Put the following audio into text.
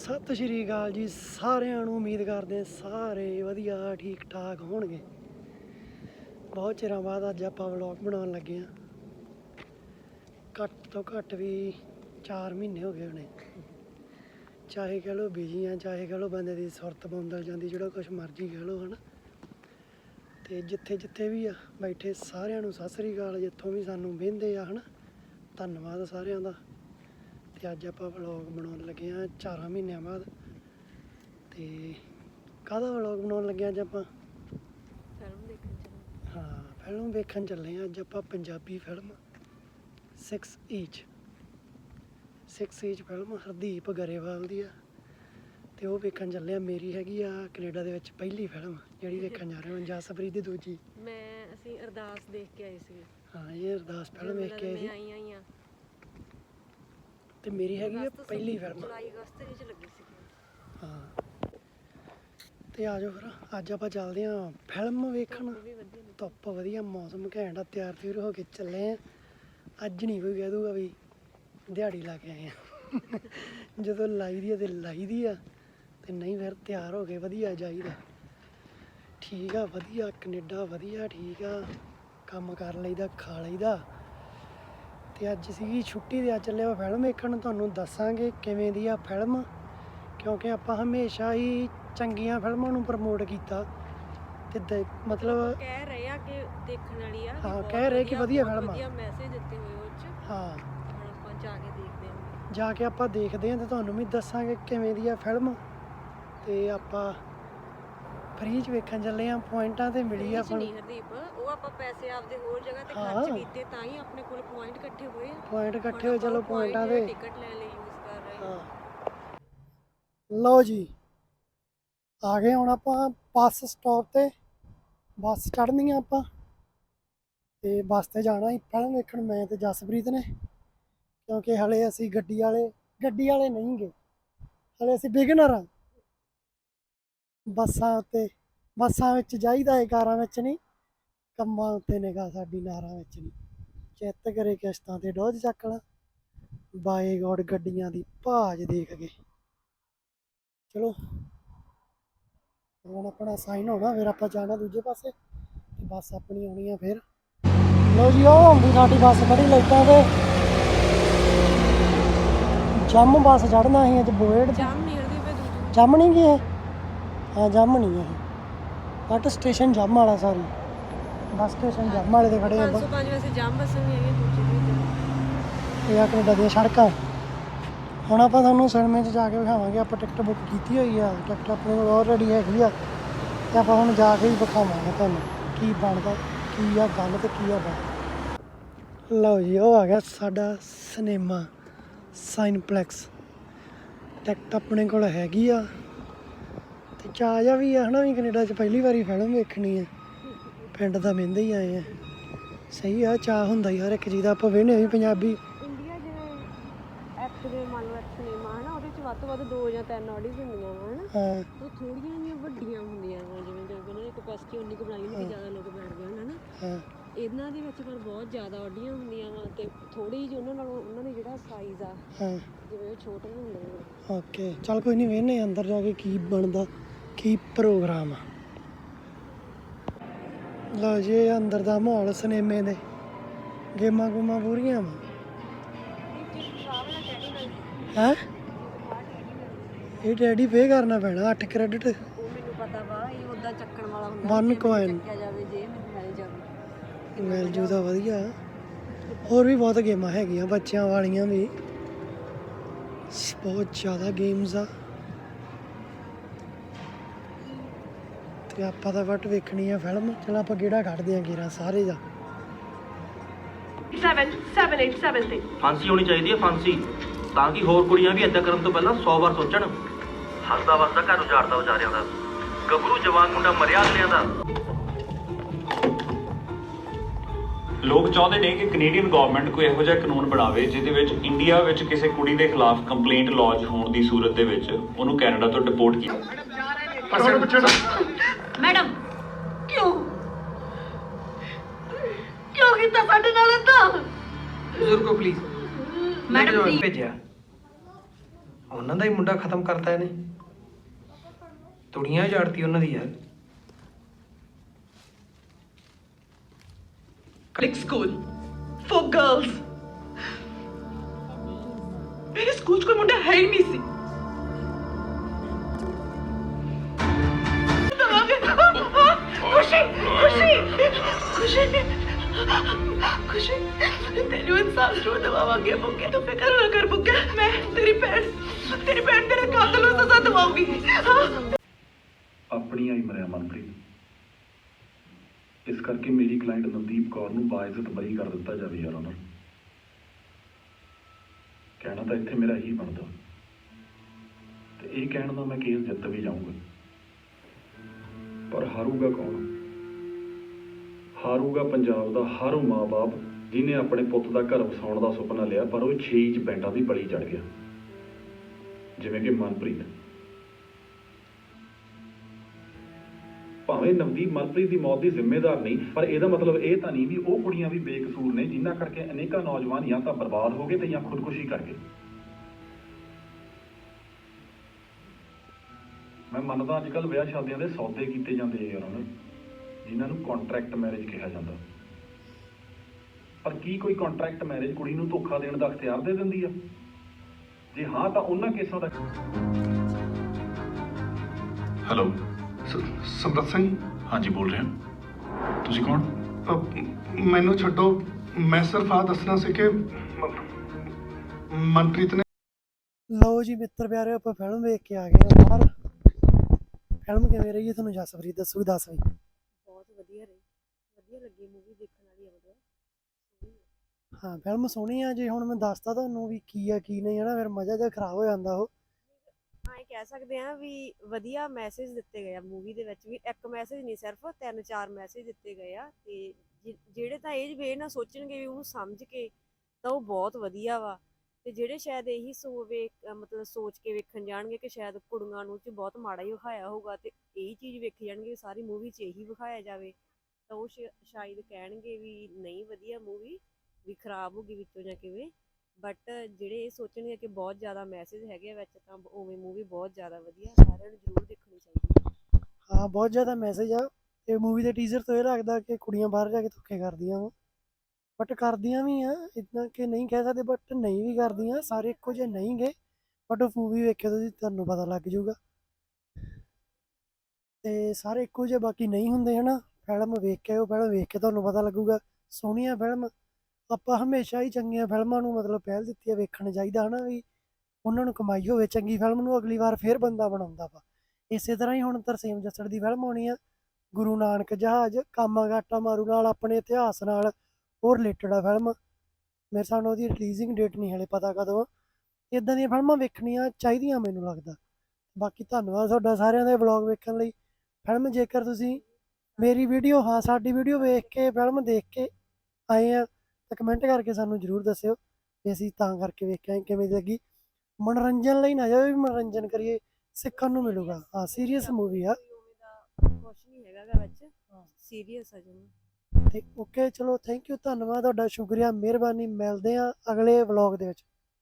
ਸਤਿ ਸ਼੍ਰੀ ਅਕਾਲ ਜੀ, ਸਾਰਿਆਂ ਨੂੰ ਉਮੀਦ ਕਰਦੇ ਹਾਂ ਸਾਰੇ ਵਧੀਆ ਠੀਕ ਠਾਕ ਹੋਣਗੇ। ਬਹੁਤ ਚਿਰਾਂ ਬਾਅਦ ਅੱਜ ਆਪਾਂ ਵਲੌਗ ਬਣਾਉਣ ਲੱਗੇ ਹਾਂ। ਘੱਟ ਤੋਂ ਘੱਟ ਵੀ 4 ਮਹੀਨੇ ਹੋ ਗਏ ਹੋਣੇ। ਚਾਹੇ ਕਹ ਲਓ ਬਿਜ਼ੀ ਆ ਚਾਹੇ ਕਹ ਲਓ ਬੰਦੇ ਦੀ ਸੁਰਤ ਬੰਦਲ ਜਾਂਦੀ, ਜਿਹੜਾ ਕੁਝ ਮਰਜ਼ੀ ਕਹ ਲਓ, ਹਨਾ। ਤੇ ਜਿੱਥੇ ਜਿੱਥੇ ਵੀ ਆ, ਬੈਠੇ ਸਾਰਿਆਂ ਨੂੰ ਸਤਿ ਸ੍ਰੀ ਅਕਾਲ, ਜਿੱਥੋਂ ਵੀ ਸਾਨੂੰ ਵਹਿੰਦੇ ਆ, ਹਨਾ। ਧੰਨਵਾਦ ਸਾਰਿਆਂ ਦਾ। ਤੇ ਅੱਜ ਆਪਾਂ ਵਲੌਗ ਬਣਾਉਣ ਲੱਗੇ ਆ 4 ਮਹੀਨਿਆਂ ਬਾਅਦ। ਤੇ ਕਾਹਦਾ ਵਲੌਗ ਬਣਾਉਣ ਲੱਗੇ ਅੱਜ ਆਪਾਂ? ਫਿਲਮ ਦੇਖਣ ਚੱਲੇ ਹਾਂ। ਫਿਲਮ ਵੇਖਣ ਚੱਲੇ ਆ ਅੱਜ ਆਪਾਂ Punjabi film 6 each 6 each film Hardeep Grewal ਦੀ ਆ। ਤੇ ਉਹ ਵੇਖਣ ਚੱਲੇ ਆ ਮੇਰੀ ਹੈਗੀ ਆ ਕੈਨੇਡਾ ਦੇ ਵਿੱਚ ਪਹਿਲੀ ਫਿਲਮ ਜਿਹੜੀ ਵੇਖਣ ਜਾ ਰਹੇ ਹਾਂ। ਜਸਪ੍ਰੀਤ ਦੀ ਦੂਜੀ। ਮੈਂ ਅਸੀਂ ਅਰਦਾਸ ਦੇਖ ਕੇ ਆਏ ਸੀ ਹਾਂ ਇਹ ਅਰਦਾਸ ਫਿਲਮ ਵੇਖ ਕੇ ਆਏ ਸੀ। ਆਈ ਆਈ ਆ ਤੇ ਮੇਰੀ ਹੈਗੀ ਆ ਪਹਿਲੀ ਫਿਲਮ। ਜੁਲਾਈ ਅਗਸਤ ਦੇ ਵਿੱਚ ਲੱਗੀ ਸੀ। ਹਾਂ। ਤੇ ਆ ਜਾਓ ਫਿਰ ਅੱਜ ਆਪਾਂ ਚੱਲਦੇ ਆ ਫਿਲਮ ਵੇਖਣ। ਧੁੱਪ ਵਧੀਆ ਮੌਸਮ ਘੈਂਟ ਆ ਤਿਆਰ ਤਿਉਰ ਹੋ ਕੇ ਚੱਲੇ ਆ ਅੱਜ ਨਹੀਂ ਕੋਈ ਕਹਿ ਦੂਗਾ ਵੀ ਦਿਹਾੜੀ ਲਾ ਕੇ ਆਏ ਆ ਜਦੋਂ ਲਾਈ ਦੀ ਆ ਤੇ ਲਾਈ ਦੀ ਆ ਤੇ ਨਹੀਂ ਫਿਰ ਤਿਆਰ ਹੋ ਕੇ ਵਧੀਆ ਜਾਈਦਾ। ਠੀਕ ਆ ਵਧੀਆ ਕੈਨੇਡਾ ਵਧੀਆ ਠੀਕ ਆ। ਕੰਮ ਕਰ ਲਈਦਾ ਖਾ ਲਈਦਾ। ਤੇ ਅੱਜ ਸੀਗੀ ਛੁੱਟੀ ਤੇ ਅੱਜ ਚੱਲੇ ਆ ਫਿਲਮ ਵੇਖਣ। ਤੁਹਾਨੂੰ ਦੱਸਾਂਗੇ ਕਿਵੇਂ ਦੀ ਆ ਫਿਲਮ ਕਿਉਂਕਿ ਆਪਾਂ ਹਮੇਸ਼ਾ ਹੀ ਚੰਗੀਆਂ ਫਿਲਮਾਂ ਨੂੰ ਪ੍ਰਮੋਟ ਕੀਤਾ। ਤੇ ਦੇ- ਮਤਲਬ ਕਹਿ ਰਹੇ ਆ ਕਿ ਦੇਖਣ ਵਾਲੀ ਆ ਹਾਂ, ਬਹੁਤ ਕਹਿ ਰਹੇ ਕਿ ਵਧੀਆ ਬਹੁਤ ਫਿਲਮ ਆ। ਵਧੀਆ ਮੈਸੇਜ ਦਿੱਤੇ ਹੋਏ ਉਹ ਚ। ਹਾਂ। ਹੁਣ ਆਪਾਂ ਜਾ ਕੇ ਦੇਖਦੇ ਹਾਂ ਜਾ ਕੇ ਆਪਾਂ ਦੇਖਦੇ ਹਾਂ ਤੇ ਤੁਹਾਨੂੰ ਵੀ ਦੱਸਾਂਗੇ ਕਿਵੇਂ ਦੀ ਆ ਫਿਲਮ ਤੇ ਆਪਾਂ ਫ੍ਰੀ ਚ ਵੇਖਣ ਚੱਲੇ ਆ ਪੁਆਇੰਟਾਂ ਤੇ ਮਿਲੀ ਆ ਇਹ 'ਚ ਨਹੀਂ ਹਰਦੀਪ। ਆਪਾਂ ਪੈਸੇ ਆਪਦੇ ਹੋਰ ਜਗ੍ਹਾ ਤੇ ਹਾਂ। ਖਰਚ ਕੀਤੇ ਤਾਂ ਹੀ ਆਪਣੇ ਕੋਲ ਪੁਆਇੰਟ ਇਕੱਠੇ ਹੋਏ ਆ। ਪੁਆਇੰਟ ਇਕੱਠੇ ਹੋਏ ਚਲੋ ਪੁਆਇੰਟਾਂ ਦੇ। ਟਿਕਟ ਲੈਣ ਲਈ ਯੂਜ਼ ਕਰ ਰਹੇ ਹਾਂ। ਹਾਂ। ਲਓ ਜੀ। ਆ ਗਏ ਹੁਣ ਆਪਾਂ ਬੱਸ ਸਟਾਪ ਤੇ। ਬੱਸ ਚੜ੍ਹਨੀ ਆ ਆਪਾਂ। ਤੇ ਬੱਸ ਤੇ ਜਾਣਾ ਹੀ ਫਿਲਮ ਵੇਖਣ ਮੈਂ ਤੇ ਜਸਪ੍ਰੀਤ ਨੇ। ਕਿਉਂਕਿ ਹਲੇ ਅਸੀਂ ਗੱਡੀ ਵਾਲੇ ਗੱਡੀ ਵਾਲੇ ਨਹੀਂ ਗਏ। ਹਲੇ ਅਸੀਂ ਬਿਗਨਰ ਆ। ਬੱਸਾਂ ਉੱਤੇ ਬੱਸਾਂ ਵਿੱਚ ਜਾਈਦਾ ਹੈ ਕਾਰਾਂ ਵਿੱਚ ਨਹੀਂ। ਕੰਮਾਂ ਉੱਤੇ ਨਿਗਾਹ ਸਾਡੀ ਨਾਰਾਂ ਵਿੱਚ ਨਹੀਂ ਚਿੱਤ ਕਰੇ ਕਿਸ਼ਤਾਂ ਤੇ ਡੋਜ ਚੱਕਣਾ ਬਾਏ ਗੋਡ ਗੱਡੀਆਂ ਦੀ ਭਾਜ ਦੇਖ ਕੇ। ਚਲੋ ਹੁਣ ਆਪਣਾ ਸਾਈਨ ਹੋਣਾ ਫਿਰ ਆਪਾਂ ਜਾਣਾ ਦੂਜੇ ਪਾਸੇ। ਤੇ ਬੱਸ ਆਪਣੀ ਆਉਣੀ ਆ ਫਿਰ। ਲਓ ਜੀ ਉਹ ਹੁੰਦੀ ਸਾਡੀ ਬੱਸ ਬੜੀ ਲਾਈਟਾਂ ਤੇ। ਜੰਮ ਬੱਸ ਚੜਨਾ ਸੀ ਅੱਜ ਬੋਏਡ ਜਾਮ ਹਰਦੀਪ ਇਹ ਦੂਜੀ। ਜੰਮ ਨਹੀਂ ਗਏ ਹਾਂ ਜੰਮ ਨਹੀਂ ਹੈ ਬਟ ਸਟੇਸ਼ਨ ਜੰਮ ਵਾਲਾ ਸਾਰੀ ਬੱਸ ਸਟੇਸ਼ਨ ਜੰਮ ਵਾਲੇ ਤੇ ਖੜੇ ਆ। ਆਪਾਂ 505 ਵੈਸੇ ਜਾਮ ਬੱਸਾਂ ਵੀ ਹੈਗੀਆਂ ਦੂਜੀ ਵੀ ਇਹ ਆ ਕੈਨੇਡਾ ਦੀਆਂ ਸੜਕਾਂ। ਹੁਣ ਆਪਾਂ ਤੁਹਾਨੂੰ ਸਿਨੇਮੇ 'ਚ ਜਾ ਕੇ ਵਿਖਾਵਾਂਗੇ ਆਪਾਂ ਟਿਕਟ ਬੁੱਕ ਕੀਤੀ ਹੋਈ ਆ ਟਿਕਟ ਆਪਣੇ ਕੋਲ ਆਲਰੇਡੀ ਹੈਗੀ ਆ। ਤੇ ਆਪਾਂ ਹੁਣ ਜਾ ਕੇ ਹੀ ਵਿਖਾਵਾਂਗੇ ਤੁਹਾਨੂੰ ਕੀ ਬਣਦਾ ਕੀ ਆ ਗੱਲ ਤੇ ਕੀ ਆ ਬਾਤ। ਲਓ ਜੀ ਉਹ ਆ ਗਿਆ ਸਾਡਾ ਸਿਨੇਮਾ ਸਾਈਨਪਲੈਕਸ ਟਿਕਟ ਆਪਣੇ ਕੋਲ ਹੈਗੀ ਆ। ਤੇ ਚਾਹ ਜਾ ਵੀ ਆ ਹਨਾ ਵੀ ਕੈਨੇਡਾ 'ਚ ਪਹਿਲੀ ਵਾਰੀ ਫਿਲਮ ਵੇਖਣੀ ਆ। ਪਿੰਡ ਦਾ ਮਹਿੰਦੇ ਹੀ ਆਏ ਆ। ਸਹੀ ਆ ਚਾਹ ਹੁੰਦਾ ਹਰ ਇੱਕ ਚੀਜ਼ ਦਾ ਆਪਾਂ ਵੇਖਨੇ ਵੀ ਪੰਜਾਬੀ। ਇੰਡੀਆ ਜਿਵੇਂ ਐਕਟ ਦੇ ਮੰਨ ਲਓ ਐਕਟ ਸਿਨੇਮਾ ਹੈ ਨਾ ਉਹਦੇ ਚ ਵੱਧ ਤੋਂ ਵੱਧ ਦੋ ਜਾਂ ਤਿੰਨ ਆਡੀਜ਼ ਹੁੰਦੀਆਂ ਵਾ ਹਨਾ। ਹਾਂ। ਉਹ ਥੋੜੀਆਂ ਜਿਹੀਆਂ ਵੱਡੀਆਂ ਹੁੰਦੀਆਂ ਵਾ ਜਿਵੇਂ ਕਿ ਉਹਨਾਂ ਦੀ ਕਪੈਸਿਟੀ ਉਨੀ ਕੁ ਬਣਾਈ ਹੁੰਦੀ ਕਿ ਜ਼ਿਆਦਾ ਲੋਕ ਬੈਠ ਜਾਣ ਹਨਾ। ਹਾਂ। ਇਹਨਾਂ ਦੇ ਵਿੱਚ ਪਰ ਬਹੁਤ ਜ਼ਿਆਦਾ ਆਡੀਆਂ ਹੁੰਦੀਆਂ ਵਾ ਤੇ ਥੋੜੀ ਜਿਹੀ ਉਹਨਾਂ ਨਾਲੋਂ ਉਹਨਾਂ ਦਾ ਜਿਹੜਾ ਸਾਈਜ਼ ਆ ਹਾਂ। ਜਿਵੇਂ ਉਹ ਛੋਟੇ ਹੁੰਦੇ ਆ। ਓਕੇ ਚੱਲ ਕੋਈ ਨਹੀਂ ਵੇਖਨੇ ਅੰਦਰ ਜਾ ਕੇ ਕੀ ਬਣਦਾ ਕੀ ਪ੍ਰੋਗਰਾਮ ਆ। ਲਓ ਜੀ, ਇਹ ਅੰਦਰ ਦਾ ਮਾਹੌਲ ਸਿਨੇਮੇ ਦੇ। ਗੇਮਾਂ ਗੂਮਾਂ ਪੂਰੀਆਂ ਵਾ। ਹੈ? ਇਹ ਡੈਡੀ ਪੇ ਕਰਨਾ ਪੈਣਾ 8 ਕ੍ਰੈਡਿਟ ਉਹ ਮੈਨੂੰ ਪਤਾ ਵਾ ਇਹ ਉਦਾਂ ਚੱਕਣ ਵਾਲਾ ਹੁੰਦਾ One ਜੇ ਮੈਨੂੰ coin. ਚੱਕਿਆ ਜਾਵੇ ਜੇ ਮੈਨੂੰ ਮਿਲ ਜਾਵੇ ਮਿਲ ਜੂ ਦਾ ਵਧੀਆ। ਹੋਰ ਵੀ ਬਹੁਤ ਗੇਮਾਂ ਹੈਗੀਆਂ ਬੱਚਿਆਂ ਵਾਲੀਆਂ ਵੀ। ਬਹੁਤ ਜ਼ਿਆਦਾ ਗੇਮਸ ਆ। ਤੇ ਆਪਾਂ ਤਾਂ ਵੱਟ ਵੇਖਣੀ ਆ ਫਿਲਮ ਚਲ ਆਪਾਂ ਕਿਹੜਾ ਕੱਢਦੇ ਆ ਗੇਰਾ ਸਾਰੇ ਦਾ। Seven seven eight seven six. ਫਾਂਸੀ ਹੋਣੀ ਚਾਹੀਦੀ ਹੈ ਫਾਂਸੀ ਤਾਂ ਕਿ ਹੋਰ ਕੁੜੀਆਂ ਵੀ ਏਦਾਂ ਕਰਨ ਤੋਂ ਪਹਿਲਾਂ 100 ਵਾਰ ਸੋਚਣ। ਹੱਸਦਾ ਵਸਦਾ ਘਰ ਉਜਾੜਦਾ ਉਜਾਰਿਆਂ ਦਾ। ਗੱਭਰੂ ਜਵਾਨ ਮੁੰਡਾ ਮਰਿਆ ਅਗਲਿਆਂ ਦਾ। ਲੋਕ ਚਾਹੁੰਦੇ ਨੇ ਕਿ ਕੈਨੇਡੀਅਨ ਗਵਰਨਮੈਂਟ ਕੋਈ ਇਹੋ ਜਿਹਾ ਕਾਨੂੰਨ ਬਣਾਵੇ ਜਿਹਦੇ ਵਿੱਚ ਇੰਡੀਆ ਵਿੱਚ ਕਿਸੇ ਕੁੜੀ ਦੇ ਖਿਲਾਫ ਕੰਪਲੇਂਟ ਲੌਜ ਹੋਣ ਦੀ ਸੂਰਤ ਦੇ ਵਿੱਚ ਉਹਨੂੰ ਕੈਨੇਡਾ ਤੋਂ ਡਿਪੋਰਟ ਕੀਤਾ। ਮੈਡਮ ਕਿਉਂ? ਕਿਉਂ ਕੀਤਾ ਸਾਡੇ ਨਾਲ ਏਦਾਂ ਬਜ਼ੁਰਗੋ ਪਲੀਜ਼ ਮੈਡਮ please। ਭੇਜਿਆ। ਉਹਨਾਂ ਦਾ ਹੀ ਮੁੰਡਾ ਖਤਮ ਕਰਤਾ ਇਹਨੇ। ਤੁੜੀਆਂ ਝਾੜਤੀ ਉਹਨਾਂ ਦੀ ਯਾਰ। Public school for girls. ਮੇਰੇ ਸਕੂਲ 'ਚ ਕੋਈ ਮੁੰਡਾ ਹੈ ਹੀ ਨਹੀਂ ਸੀ। ਖੁਸ਼ੀ, ਤੈਨੂੰ ਇਨਸਾਫ ਜੋ ਦਵਾਵਾਂਗੇ ਬੁੱਕੇ ਤੂੰ ਫਿਕਰ ਨਾ ਕਰ ਬੁੱਕੇ ਮੈਂ ਤੇਰੀ ਭੈਣ ਤੇਰੀ ਭੈਣ ਤੇਰੇ ਕਾਤਲ ਨੂੰ ਸਜ਼ਾ ਦਵਾਉਂਗੀ ਹਾਂ। ਆਪਣੀ ਆਈ ਮਰਿਆ ਮਨਪ੍ਰੀਤ। ਇਸ ਕਰਕੇ ਮੇਰੀ ਕਲਾਇੰਟ ਨਵਦੀਪ ਕੌਰ ਨੂੰ ਬਾਇਜ਼ਤ ਬਰੀ ਕਰ ਦਿੱਤਾ ਜਾਵੇ, ਯਾਰ ਉਹਨਾਂ ਕਹਿਣਾ ਤਾਂ ਇੱਥੇ ਮੇਰਾ ਹੀ ਬਣਦਾ। ਤੇ ਇਹ ਕਹਿਣ ਦਾ ਮੈਂ ਕੇਸ ਜਿੱਤ ਵੀ ਜਾਊਂਗਾ। ਪਰ ਹਾਰੂਗਾ ਕੌਣ? ਹਾਰੂਗਾ ਪੰਜਾਬ ਦਾ ਹਰ ਉਹ ਮਾਂ-ਬਾਪ ਜਿਨੇ ਆਪਣੇ ਪੁੱਤ ਦਾ ਘਰ ਵਸਾਉਣ ਦਾ ਸੁਪਨਾ ਲਿਆ, ਪਰ ਉਹ ਛੇ ਇੰਚ ਬੈਂਟਾਂ ਦੀ ਬਲੀ ਚੜ ਗਿਆ। ਜਿਵੇਂ ਕਿ ਮਨਪ੍ਰੀਤ। ਭਾਵੇਂ ਨਵਦੀਪ, ਮਨਪ੍ਰੀਤ ਦੀ ਮੌਤ ਦੀ ਜ਼ਿੰਮੇਦਾਰ ਨਹੀਂ, ਪਰ ਇਹਦਾ ਮਤਲਬ ਇਹ ਤਾਂ ਨਹੀਂ ਵੀ ਉਹ ਕੁੜੀਆਂ ਵੀ ਬੇਕਸੂਰ ਨੇ ਜਿਨ੍ਹਾਂ ਕਰਕੇ ਅਨੇਕਾਂ ਨੌਜਵਾਨ ਜਾਂ ਤਾਂ ਬਰਬਾਦ ਹੋ ਗਏ ਤੇ ਜਾਂ ਖੁਦਕੁਸ਼ੀ ਕਰ ਗਏ। ਮੈਂ ਮੰਨਦਾ ਅੱਜ ਕੱਲ ਵਿਆਹ ਸ਼ਾਦੀਆਂ ਦੇ ਸੌਦੇ ਕੀਤੇ ਜਾਂਦੇ ਆ ਯਾਰ ਉਹਨਾਂ ਜਿਨ੍ਹਾਂ ਨੂੰ ਕੰਟਰੈਕਟ ਮੈਰਿਜ ਕਿਹਾ ਜਾਂਦਾ। ਪਰ ਕੀ ਕੋਈ ਕੰਟਰੈਕਟ ਮੈਰਿਜ ਕੁੜੀ ਨੂੰ ਧੋਖਾ ਦੇਣ ਦਾ ਅਖਤਿਆਰ ਦੇ ਦਿੰਦੀ ਆ? ਜੇ ਹਾਂ ਤਾਂ ਉਹਨਾਂ ਕੇਸਾਂ ਦਾ ਹੈਲੋ ਸਮਰਤ ਸਿੰਘ? ਹਾਂਜੀ ਬੋਲ ਰਿਹਾ। ਤੁਸੀਂ ਕੌਣ? ਮੈਨੂੰ ਛੱਡੋ। ਮੈਂ ਸਿਰਫ ਆ ਦੱਸਣਾ ਸੀ ਕਿ ਮਨਪ੍ਰੀਤ ਨੇ ਲਓ ਜੀ ਮਿੱਤਰ ਪਿਆਰੇ ਆਪਾਂ ਫਿਲਮ ਵੇਖ ਕੇ ਆ ਗਏ ਆ ਬਾਹਰ। ਫਿਲਮ ਕਿਵੇਂ ਰਹੀ ਹੈ ਤੁਹਾਨੂੰ ਜਸਪ੍ਰੀਤ? ਦੱਸੂਗੀ ਦੱਸ ਵੀ। ਵਧੀਆ ਰਹੀ ਵਧੀਆ ਲੱਗੀ ਮੂਵੀ ਦੇਖਣ ਵਾਲੀ ਆ ਮਤਲਬ ਸੋਹਣੀ ਆ। ਹਾਂ ਫਿਲਮ ਸੋਹਣੀ ਆ ਜੇ ਹੁਣ ਮੈਂ ਦੱਸਤਾ ਤੁਹਾਨੂੰ ਵੀ ਕੀ ਆ ਕੀ ਨਹੀਂ ਹੈ ਨਾ ਫਿਰ ਮਜ਼ਾ ਜਿਹਾ ਖਰਾਬ ਹੋ ਜਾਂਦਾ ਉਹ। ਐਂ ਕਹਿ ਸਕਦੇ ਆ ਵੀ ਵਧੀਆ ਮੈਸੇਜ ਦਿੱਤੇ ਗਏ ਆ ਮੂਵੀ ਦੇ ਵਿੱਚ ਵੀ ਇੱਕ ਮੈਸੇਜ ਨਹੀਂ ਸਿਰਫ ਤਿੰਨ ਚਾਰ ਮੈਸੇਜ ਦਿੱਤੇ ਗਏ ਆ ਤੇ ਜਿ- ਜਿਹੜੇ ਤਾਂ ਇਹ ਵੇ ਨਾ ਸੋਚਣਗੇ ਵੀ ਉਹਨੂੰ ਸਮਝ ਕੇ ਤਾਂ ਉਹ ਬਹੁਤ ਵਧੀਆ ਵਾ। ਤੇ ਜਿਹੜੇ ਸ਼ਾਇਦ ਇਹੀ ਸੋਵੇ ਮਤਲਬ ਸੋਚ ਕੇ ਵੇਖਣ ਜਾਣਗੇ ਕਿ ਸ਼ਾਇਦ ਕੁੜੀਆਂ ਨੂੰ ਚ ਬਹੁਤ ਮਾੜਾ ਹੀ ਵਿਖਾਇਆ ਹੋਊਗਾ ਤੇ ਇਹੀ ਚੀਜ਼ ਵੇਖੀ ਜਾਣਗੇ, ਸਾਰੀ ਮੂਵੀ 'ਚ ਇਹੀ ਵਿਖਾਇਆ ਜਾਵੇ, ਤਾਂ ਉਹ ਸ਼ਾਇਦ ਕਹਿਣਗੇ ਵੀ ਨਹੀਂ ਵਧੀਆ ਮੂਵੀ ਵੀ ਖਰਾਬ ਹੋ ਗਈ ਵਿੱਚੋਂ ਜਾਂ ਕਿਵੇਂ ਬਟ ਜਿਹੜੇ ਇਹ ਸੋਚਣਗੇ ਕਿ ਬਹੁਤ ਜ਼ਿਆਦਾ ਮੈਸੇਜ ਹੈਗੇ ਆ ਵਿੱਚ, ਤਾਂ ਉਵੇਂ ਮੂਵੀ ਬਹੁਤ ਜ਼ਿਆਦਾ ਵਧੀਆ, ਸਾਰਿਆਂ ਨੂੰ ਜ਼ਰੂਰ ਦੇਖਣੀ ਚਾਹੀਦੀ ਹੈ। ਹਾਂ, ਬਹੁਤ ਜ਼ਿਆਦਾ ਮੈਸੇਜ ਆ। ਤੇ ਮੂਵੀ ਦੇ ਟੀਜ਼ਰ ਤੋਂ ਇਹ ਲੱਗਦਾ ਕਿ ਕੁੜੀਆਂ ਬਾਹਰ ਜਾ ਕੇ ਧੋਖੇ ਕਰਦੀਆਂ ਵਾ। ਬਟ ਕਰਦੀਆਂ ਵੀ ਆ ਇਦਾਂ ਕਿ ਨਹੀਂ ਕਹਿ ਸਕਦੇ ਬਟ ਨਹੀਂ ਵੀ ਕਰਦੀਆਂ, ਸਾਰੇ ਇੱਕੋ ਜਿਹੇ ਨਹੀਂ ਗੇ ਬਟ ਉਹ ਮੂਵੀ ਵੇਖਿਓ ਤੁਸੀਂ, ਤੁਹਾਨੂੰ ਪਤਾ ਲੱਗ ਜਾਊਗਾ। ਤੇ ਸਾਰੇ ਇੱਕੋ ਜਿਹੇ, ਬਾਕੀ ਨਹੀਂ ਹੁੰਦੇ ਹਨਾ। ਫਿਲਮ ਵੇਖ ਕੇ ਉਹ ਫਿਲਮ ਵੇਖ ਕੇ ਤੁਹਾਨੂੰ ਪਤਾ ਲੱਗੂਗਾ। ਸੋਹਣੀਆਂ ਫਿਲਮ ਆਪਾਂ ਹਮੇਸ਼ਾ ਹੀ ਚੰਗੀਆਂ ਫਿਲਮਾਂ ਨੂੰ ਮਤਲਬ ਪਹਿਲ ਦਿੱਤੀ ਹੈ ਵੇਖਣ ਚਾਹੀਦਾ ਹਨਾ ਵੀ ਉਹਨਾਂ ਨੂੰ ਕਮਾਈ ਹੋਵੇ, ਚੰਗੀ ਫਿਲਮ ਨੂੰ ਅਗਲੀ ਵਾਰ ਫੇਰ ਬੰਦਾ ਬਣਾਉਂਦਾ ਵਾ। ਇਸੇ ਤਰ੍ਹਾਂ ਹੀ ਹੁਣ ਤਰਸੇਮ ਜੱਸੜ ਦੀ ਫਿਲਮ ਆਉਣੀ ਆ, ਗੁਰੂ ਨਾਨਕ ਜਹਾਜ਼ ਕਾਮਾ ਗਾਟਾ ਮਾਰੂ ਨਾਲ, ਆਪਣੇ ਇਤਿਹਾਸ ਨਾਲ ਉਹ ਰਿਲੇਟਡ ਆ ਫਿਲਮ ਮੇਰੇ ਸਾਨੂੰ ਉਹਦੀ ਰਿਲੀਜ਼ਿੰਗ ਡੇਟ ਨਹੀਂ ਹਲੇ ਪਤਾ ਕਦੋਂ ਇਦਾਂ ਦੀਆਂ ਫਿਲਮਾਂ ਵੇਖਣੀਆਂ ਚਾਹੀਦੀਆਂ ਮੈਨੂੰ ਲੱਗਦਾ। ਬਾਕੀ ਧੰਨਵਾਦ ਤੁਹਾਡਾ ਸਾਰਿਆਂ ਦਾ ਵਲੌਗ ਵੇਖਣ ਲਈ। ਫਿਲਮ ਜੇਕਰ ਤੁਸੀਂ ਮੇਰੀ ਵੀਡੀਓ ਹਾਂ, ਸਾਡੀ ਵੀਡੀਓ ਵੇਖ ਕੇ ਫਿਲਮ ਦੇਖ ਕੇ ਆਏ ਆ, ਤਾਂ ਕਮੈਂਟ ਕਰਕੇ ਸਾਨੂੰ ਜਰੂਰ ਦੱਸਿਓ ਵੀ ਅਸੀਂ ਤਾਂ ਕਰਕੇ ਵੇਖਿਆ ਕਿਵੇਂ ਦੀ ਲੱਗੀ। ਮਨੋਰੰਜਨ ਲਈ ਨਾ ਜਾਓ ਵੀ ਮਨੋਰੰਜਨ ਕਰੀਏ, ਸਿੱਖਣ ਨੂੰ ਮਿਲੂਗਾ। ਹਾਂ ਸੀਰੀਅਸ ਮੂਵੀ ਆ। ਕੁਝ ਨਹੀਂ ਹੈਗਾ ਵਿੱਚ। ਸੀਰੀਅਸ ਆ ਜਮਾ ਤੇ ਓਕੇ ਚਲੋ ਥੈਂਕ ਯੂ ਧੰਨਵਾਦ, ਤੁਹਾਡਾ ਸ਼ੁਕਰੀਆ, ਮਿਹਰਬਾਨੀ, ਮਿਲਦੇ ਆ ਅਗਲੇ ਵਲੌਗ ਦੇ ਵਿੱਚ।